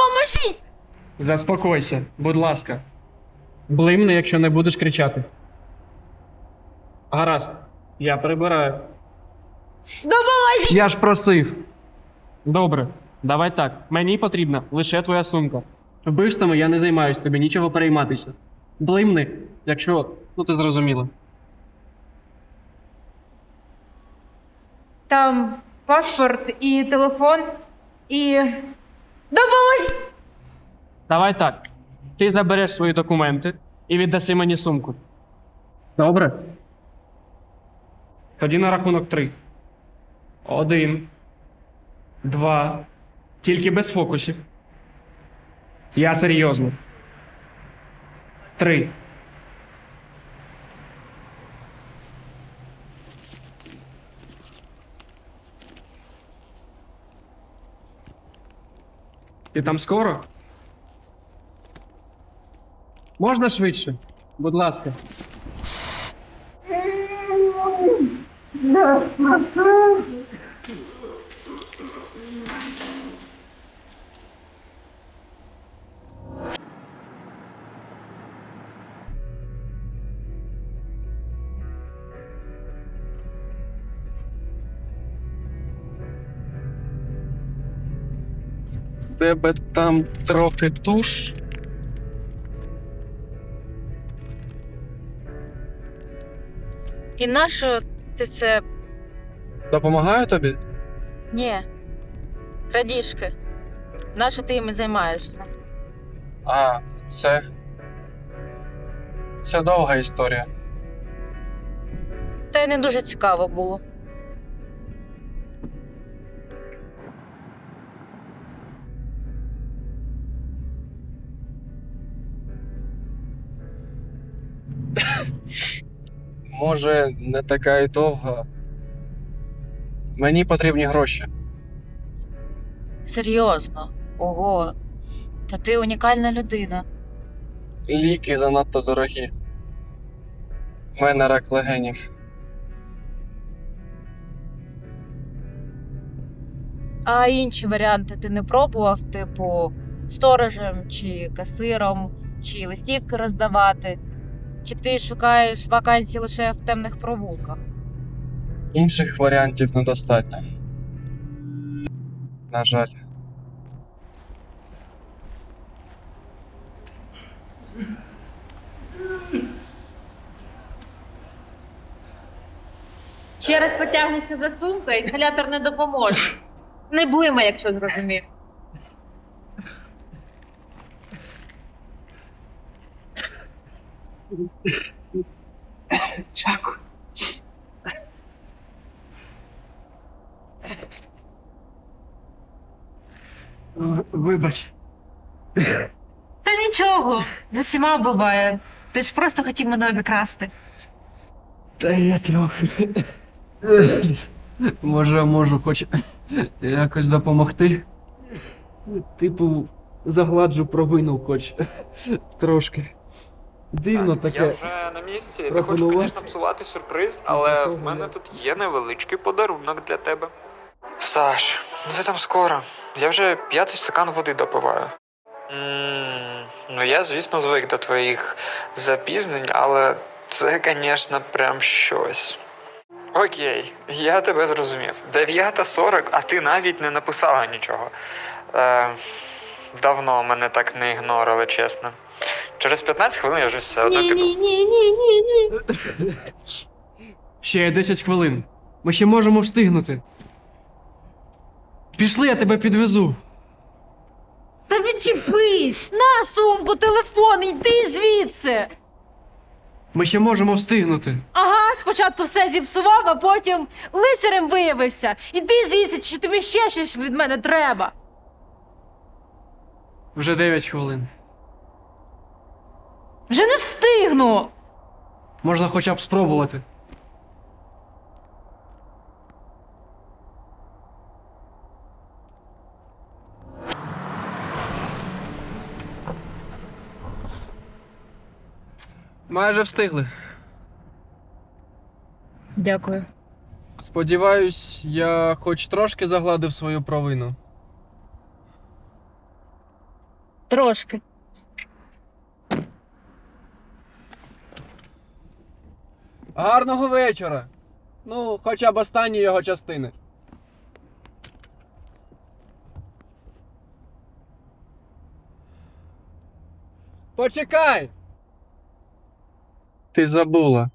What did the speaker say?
Допоможіть! Заспокойся, будь ласка. Блимни, якщо не будеш кричати. Гаразд, я прибираю. Допоможіть! Я ж просив. Добре, давай так. Мені потрібна лише твоя сумка. Вбивствами я не займаюсь, тобі нічого перейматися. Блимни, якщо. Ну ти зрозуміла. Там паспорт і телефон, і. Допоможіть! Давай так. Ти забереш свої документи і віддаси мені сумку. Добре? Тоді на рахунок три. Один. Два. Тільки без фокусів. Я серйозно. Три. Ти там скоро? Можна швидше? Будь ласка. Тебе там трохи туш. І нащо ти це. Допомагаю тобі? Ні. Крадіжки. Нащо ти їми займаєшся? А, це. Це довга історія. Та й не дуже цікаво було. Може, не така і довга. Мені потрібні гроші. Серйозно. Ого. Та ти унікальна людина. Ліки занадто дорогі. У мене рак легенів. А інші варіанти ти не пробував, типу, сторожем чи касиром, чи листівки роздавати? Чи ти шукаєш вакансії лише в темних провулках? Інших варіантів недостатньо. На жаль. Ще раз потягнешся за сумкою, інгалятор не допоможе. Не блимай, якщо зрозумів. Дякую. Вибач. Та нічого, з усіма буває. Ти ж просто хотів мене обікрасти. Та я трохи. Може, можу хоч якось допомогти. Типу, загладжу провину хоч трошки. Дивно Так, таке. Я вже на місці. Не хочу, звісно, псувати сюрприз, але в мене тут є невеличкий подарунок для тебе. Саш, ну ти там скоро. Я вже п'ятий стакан води допиваю. м ну я, звісно, звик до твоїх запізнень, але це, звісно, прям щось. Окей, я тебе зрозумів. 9.40, а ти навіть не написала нічого. Е, давно мене так не ігнорили, чесно. Через 15 хвилин я вже все одно піду. ні, ні, ні, ні. Ще є 10 хвилин. Ми ще можемо встигнути. Пішли, я тебе підвезу. Та відчепись! На сумку, телефон, йди звідси! Ми ще можемо встигнути. Ага, спочатку все зіпсував, а потім лицарем виявився. Іди звідси, чи тобі ще щось від мене треба. Вже 9 хвилин. Вже не встигну. Можна хоча б спробувати. Майже встигли. Дякую. Сподіваюсь, я хоч трошки загладив свою провину. Трошки. Гарного вечора. Ну, хоча б останні його частини. Почекай! Ти забула.